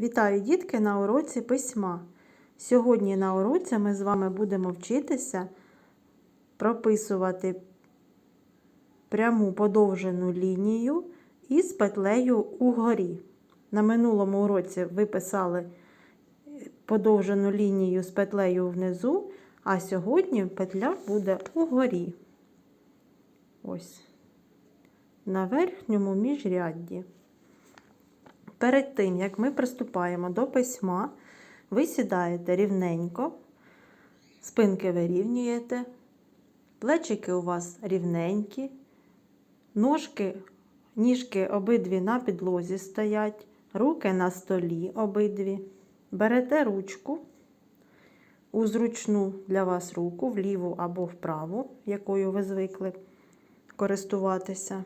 Вітаю дітки на уроці письма. Сьогодні на уроці ми з вами будемо вчитися прописувати пряму подовжену лінію із петлею угорі. На минулому уроці ви писали подовжену лінію з петлею внизу, а сьогодні петля буде угорі. Ось. На верхньому міжрядді. Перед тим, як ми приступаємо до письма, ви сідаєте рівненько, спинки вирівнюєте, плечики у вас рівненькі, ножки, ніжки обидві на підлозі стоять, руки на столі обидві. Берете ручку у зручну для вас руку, вліву або вправу, якою ви звикли користуватися,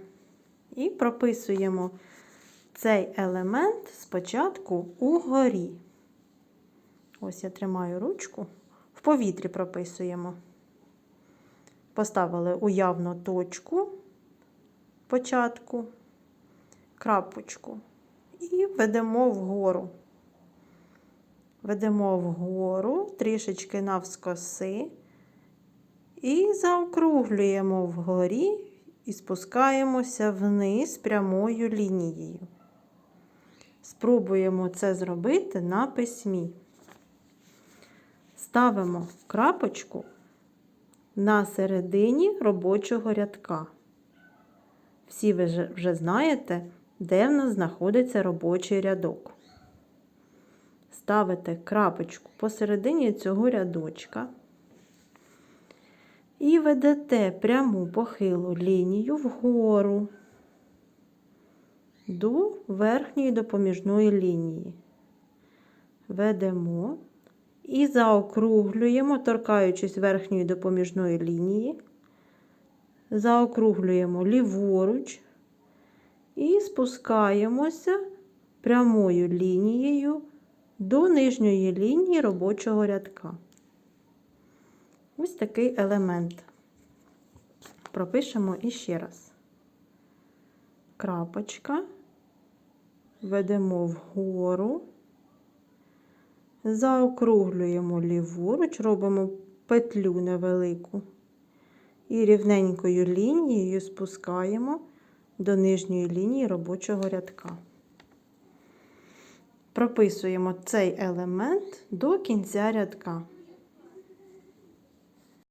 і прописуємо цей елемент спочатку угорі. Ось я тримаю ручку, в повітрі прописуємо. Поставили уявну точку початку, крапочку і ведемо вгору. Ведемо вгору, трішечки навскоси, і заокруглюємо вгорі і спускаємося вниз прямою лінією. Спробуємо це зробити на письмі. Ставимо крапочку на середині робочого рядка. Всі ви вже знаєте, де в нас знаходиться робочий рядок. Ставите крапочку посередині цього рядочка і ведете пряму похилу лінію вгору до верхньої допоміжної лінії. Ведемо і заокруглюємо, торкаючись верхньої допоміжної лінії, заокруглюємо ліворуч і спускаємося прямою лінією до нижньої лінії робочого рядка. Ось такий елемент. Пропишемо іще раз. Крапочка, ведемо вгору, заокруглюємо ліворуч, робимо петлю невелику і рівненькою лінією спускаємо до нижньої лінії робочого рядка. Прописуємо цей елемент до кінця рядка.